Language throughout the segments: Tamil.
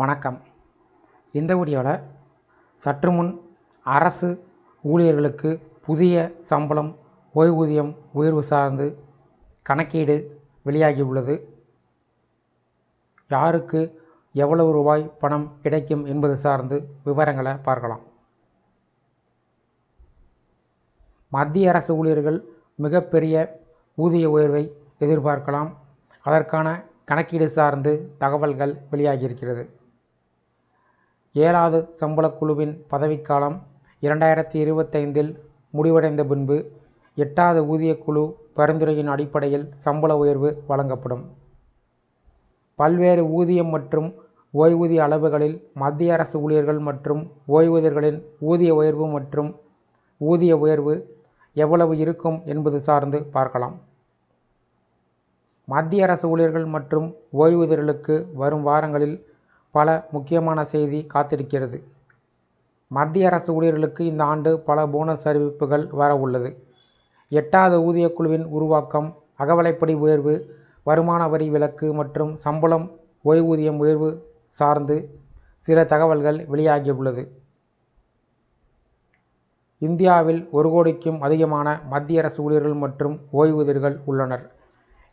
வணக்கம். இந்த வீடியோவில் சற்று முன் அரசு ஊழியர்களுக்கு புதிய சம்பளம் ஓய்வூதியம் உயர்வு சார்ந்து கணக்கீடு வெளியாகியுள்ளது. யாருக்கு எவ்வளவு ரூபாய் பணம் கிடைக்கும் என்பது சார்ந்து விவரங்களை பார்க்கலாம். மத்திய அரசு ஊழியர்கள் மிகப்பெரிய ஊதிய உயர்வை எதிர்பார்க்கலாம். அதற்கான கணக்கீடு சார்ந்து தகவல்கள் வெளியாகியிருக்கிறது. ஏழாவது சம்பளக் குழுவின் பதவிக்காலம் இரண்டாயிரத்தி இருபத்தைந்தில் முடிவடைந்த பின்பு எட்டாவது ஊதியக் குழு பரிந்துரையின் அடிப்படையில் சம்பள உயர்வு வழங்கப்படும். பல்வேறு ஊதியம் மற்றும் ஓய்வூதிய அளவுகளில் மத்திய அரசு ஊழியர்கள் மற்றும் ஓய்வூதியர்களின் ஊதிய உயர்வு மற்றும் ஊதிய உயர்வு எவ்வளவு இருக்கும் என்பது சார்ந்து பார்க்கலாம். மத்திய அரசு ஊழியர்கள் மற்றும் ஓய்வூதியர்களுக்கு வரும் வாரங்களில் பல முக்கியமான செய்தி காத்திருக்கிறது. மத்திய அரசு ஊழியர்களுக்கு இந்த ஆண்டு பல போனஸ் அறிவிப்புகள் வர உள்ளது. எட்டாவது ஊதியக் குழுவின் உருவாக்கம் அகவலைப்படி உயர்வு வருமான வரி விலக்கு மற்றும் சம்பளம் ஓய்வூதியம் உயர்வு சார்ந்து சில தகவல்கள் வெளியாகியுள்ளது. இந்தியாவில் ஒரு கோடிக்கும் அதிகமான மத்திய அரசு ஊழியர்கள் மற்றும் ஓய்வூதியர்கள் உள்ளனர்.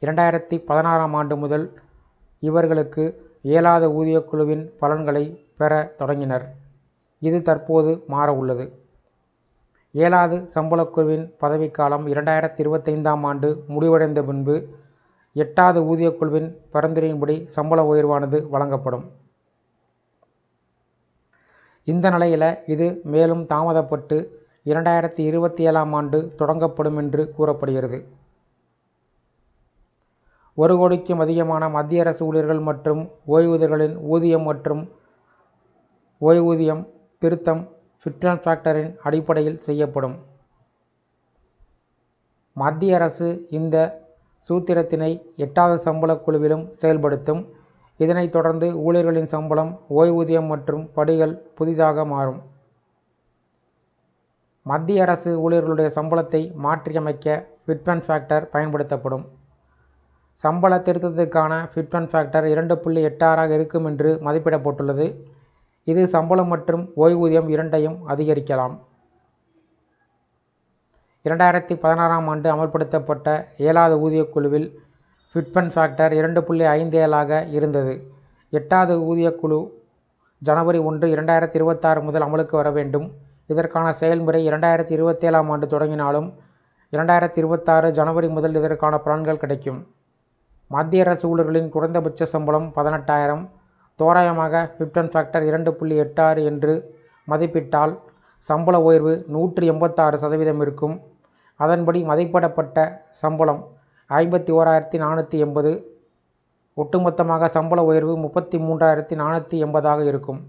இரண்டாயிரத்தி பதினாறாம் ஆண்டு முதல் இவர்களுக்கு ஏழாவது ஊதியக் குழுவின் பலன்களை பெற தொடங்கினர். இது தற்போது மாறவுள்ளது. இயலாது ஏழாவது பதவிக்காலம் இரண்டாயிரத்தி இருபத்தைந்தாம் ஆண்டு முடிவடைந்த பின்பு எட்டாவது ஊதியக் குழுவின் பரிந்துரையின்படி சம்பள உயர்வானது வழங்கப்படும். இந்த நிலையில் இது மேலும் தாமதப்பட்டு இரண்டாயிரத்தி இருபத்தி ஏழாம் ஆண்டு தொடங்கப்படும் என்று கூறப்படுகிறது. ஒரு கோடிக்கும் அதிகமான மத்திய அரசு ஊழியர்கள் மற்றும் ஓய்வூதியர்களின் ஊதியம் மற்றும் ஓய்வூதியம் திருத்தம் ஃபிட்னஸ் ஃபேக்டரின் அடிப்படையில் செய்யப்படும். மத்திய அரசு இந்த சூத்திரத்தினை எட்டாவது சம்பளக் குழுவிலும் செயல்படுத்தும். இதனைத் தொடர்ந்து ஊழியர்களின் சம்பளம் ஓய்வூதியம் மற்றும் படிகள் புதிதாக மாறும். மத்திய அரசு ஊழியர்களுடைய சம்பளத்தை மாற்றியமைக்க ஃபிட்மெண்ட் ஃபேக்டர் பயன்படுத்தப்படும். சம்பள திருத்தத்திற்கான ஃபிட்மெண்ட் ஃபேக்டர் இரண்டு புள்ளி எட்டாறாக இருக்கும் என்று மதிப்பிடப்பட்டுள்ளது. இது சம்பளம் மற்றும் ஓய்வூதியம் இரண்டையும் அதிகரிக்கலாம். இரண்டாயிரத்தி பதினாறாம் ஆண்டு அமல்படுத்தப்பட்ட ஏழாவது ஊதியக் குழுவில் ஃபிட்மெண்ட் ஃபேக்டர் இரண்டு புள்ளி ஐந்து ஏழாக இருந்தது. எட்டாவது ஊதியக் குழு ஜனவரி ஒன்று இரண்டாயிரத்தி இருபத்தாறு முதல் அமலுக்கு வர வேண்டும். இதற்கான செயல்முறை இரண்டாயிரத்தி இருபத்தேழாம் ஆண்டு தொடங்கினாலும் இரண்டாயிரத்தி இருபத்தாறு ஜனவரி முதல் இதற்கான பலன்கள் கிடைக்கும். மத்திய அரசு ஊழியர்களின் குறைந்தபட்ச சம்பளம் பதினெட்டாயிரம். தோராயமாக பிப்டன் ஃபேக்டர் இரண்டு புள்ளி எட்டாறு என்று மதிப்பிட்டால் சம்பள உயர்வு நூற்றி எண்பத்தாறு சதவீதம் இருக்கும். அதன்படி மதிப்பிடப்பட்ட சம்பளம் ஐம்பத்தி ஓராயிரத்தி நானூற்றி எண்பது. ஒட்டுமொத்தமாக சம்பள உயர்வு முப்பத்தி மூன்றாயிரத்தி நானூற்றி எண்பதாக இருக்கும்.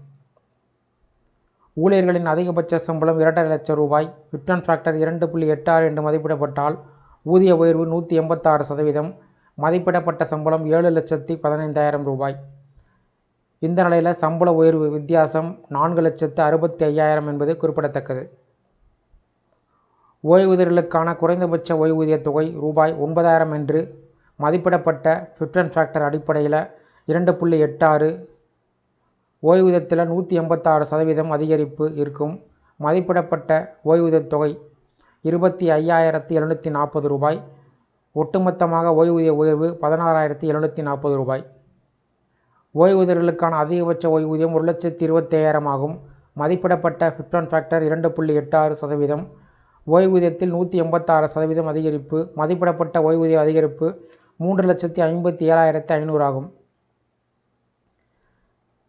ஊழியர்களின் அதிகபட்ச சம்பளம் இரண்டரை லட்சம் ரூபாய். விப்டன் ஃபேக்டர் இரண்டு புள்ளி எட்டாறு என்று மதிப்பிடப்பட்டால் ஊதிய உயர்வு நூற்றி எண்பத்தாறு சதவீதம். மதிப்பிடப்பட்ட சம்பளம் ஏழு லட்சத்தி பதினைந்தாயிரம் ரூபாய். இந்த நிலையில் சம்பள உயர்வு வித்தியாசம் நான்கு லட்சத்து அறுபத்தி ஐயாயிரம் என்பது குறிப்பிடத்தக்கது. ஓய்வூதியர்களுக்கான குறைந்தபட்ச ஓய்வூதிய தொகை ரூபாய் ஒன்பதாயிரம் என்று மதிப்பிடப்பட்ட ஃபிஃப்டன் ஃபேக்டர் அடிப்படையில் இரண்டு புள்ளி எட்டாறு ஓய்வூதியத்தில் நூற்றி எண்பத்தாறு சதவீதம் அதிகரிப்பு இருக்கும். மதிப்பிடப்பட்ட ஓய்வூதியத் தொகை இருபத்தி ஐயாயிரத்தி எழுநூற்றி நாற்பது ரூபாய். ஒட்டுமொத்தமாக ஓய்வூதிய உயர்வு பதினாறாயிரத்தி எழுநூற்றி நாற்பது ரூபாய். ஓய்வூதியர்களுக்கான அதிகபட்ச ஓய்வூதியம் ஒரு லட்சத்தி இருபத்தையாயிரம் ஆகும். மதிப்பிடப்பட்ட ஃபிப்டன் ஃபேக்டர் இரண்டு புள்ளி எட்டாறு சதவீதம். ஓய்வூதியத்தில் நூற்றி எண்பத்தாறு சதவீதம் அதிகரிப்பு. மதிப்பிடப்பட்ட ஓய்வூதிய அதிகரிப்பு மூன்று லட்சத்தி ஐம்பத்தி ஏழாயிரத்தி ஐநூறு ஆகும்.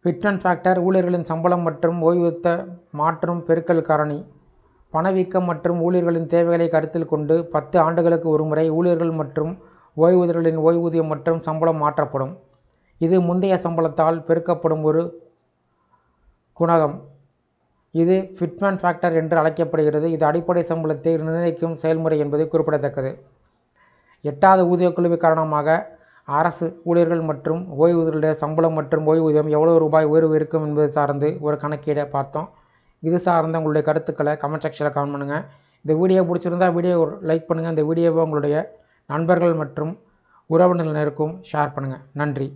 ஃபிட்னன் ஃபேக்டர் ஊழியர்களின் சம்பளம் மற்றும் ஓய்வூத்த மாற்றும் பெருக்கல் காரணி. பணவீக்கம் மற்றும் ஊழியர்களின் தேவைகளை கருத்தில் கொண்டு பத்து ஆண்டுகளுக்கு ஒருமுறை ஊழியர்கள் மற்றும் ஓய்வூதியர்களின் ஓய்வூதியம் மற்றும் சம்பளம் மாற்றப்படும். இது முந்தைய சம்பளத்தால் பெருக்கப்படும் ஒரு குணகம். இது ஃபிட்மெண்ட் ஃபேக்டர் என்று அழைக்கப்படுகிறது. இது அடிப்படை சம்பளத்தை நிர்ணயிக்கும் செயல்முறை என்பது குறிப்பிடத்தக்கது. எட்டாவது ஊதியக்குழுவு காரணமாக அரசு ஊழியர்கள் மற்றும் ஓய்வூதியர்களுடைய சம்பளம் மற்றும் ஓய்வூதியம் எவ்வளோ ரூபாய் உயர்வு இருக்கும் என்பது சார்ந்து ஒரு கணக்கீடை பார்த்தோம். இது சார்ந்த உங்களுடைய கருத்துக்களை கமெண்ட் செக்ஷனில் கமெண்ட் பண்ணுங்கள் இந்த வீடியோ பிடிச்சிருந்தா வீடியோ லைக் பண்ணுங்கள் இந்த வீடியோவை உங்களுடைய நண்பர்கள் மற்றும் உறவினர்களுக்கும் ஷேர் பண்ணுங்கள் நன்றி.